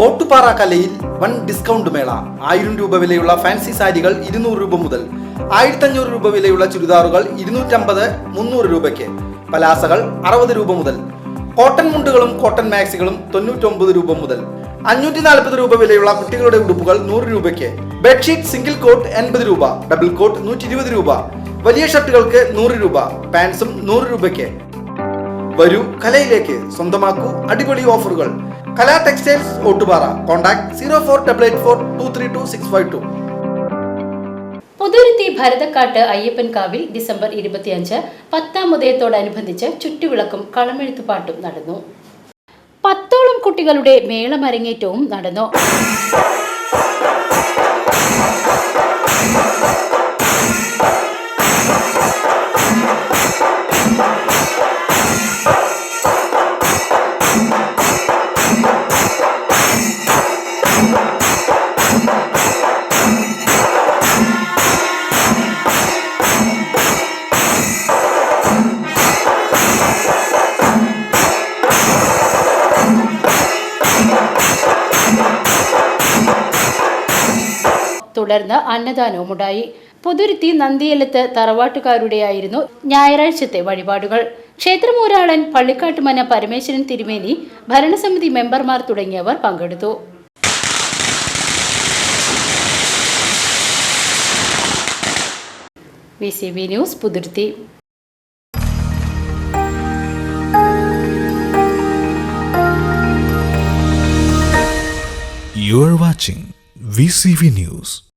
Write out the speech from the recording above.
ഓട്ടുപാറ കലയിൽ one discount മേള. ആയിരം രൂപ വിലയുള്ള ഫാൻസി സാരികൾ ഇരുന്നൂറ് രൂപ മുതൽ ആയിരത്തഞ്ഞൂറ് രൂപ വിലയുള്ള ചുരിദാറുകൾ ഇരുന്നൂറ്റമ്പത് മുന്നൂറ് രൂപയ്ക്ക്. പലാസകൾ അറുപത് രൂപ മുതൽ കോട്ടൺ മുണ്ടുകളും കോട്ടൺ മാക്സികളും തൊണ്ണൂറ്റൊമ്പത് രൂപ മുതൽ അഞ്ഞൂറ്റി നാൽപ്പത് രൂപ വിലയുള്ള കുട്ടികളുടെ ഉടുപ്പുകൾ നൂറ് രൂപയ്ക്ക്. ബെഡ്ഷീറ്റ് സിംഗിൾ കോട്ട് എൺപത് രൂപ ഡബിൾ കോട്ട് നൂറ്റി ഇരുപത് രൂപ. വലിയ ഷർട്ടുകൾക്ക് നൂറ് രൂപ പാൻസും നൂറ് രൂപയ്ക്ക്. വരൂ കലയിലേക്ക് സ്വന്തമാക്കൂ അടിപൊളി ഓഫറുകൾ. Kala textiles Ottupara. Contact zero four double eight four two three two six five two. Puthuruthi Bharathakkad അയ്യപ്പൻകാവിൽ December ഇരുപത്തിയഞ്ച് പത്താം ഉദയത്തോടനുബന്ധിച്ച് ചുറ്റുവിളക്കും കളമെഴുത്തുപാട്ടും നടന്നു. പത്തോളം കുട്ടികളുടെ മേളമരങ്ങേറ്റവും നടന്നു. തുടർന്ന് അന്നദാനവുമുണ്ടായി. പുതുരുത്തി നന്ദിയലത്ത് തറവാട്ടുകാരുടെയായിരുന്നു ഞായറാഴ്ചത്തെ വഴിപാടുകൾ. ക്ഷേത്രമൂരാളൻ പള്ളിക്കാട്ടുമന പരമേശ്വരൻ തിരുമേനി ഭരണസമിതി മെമ്പർമാർ തുടങ്ങിയവർ പങ്കെടുത്തു. News Puthuruthi. You watching VCV News.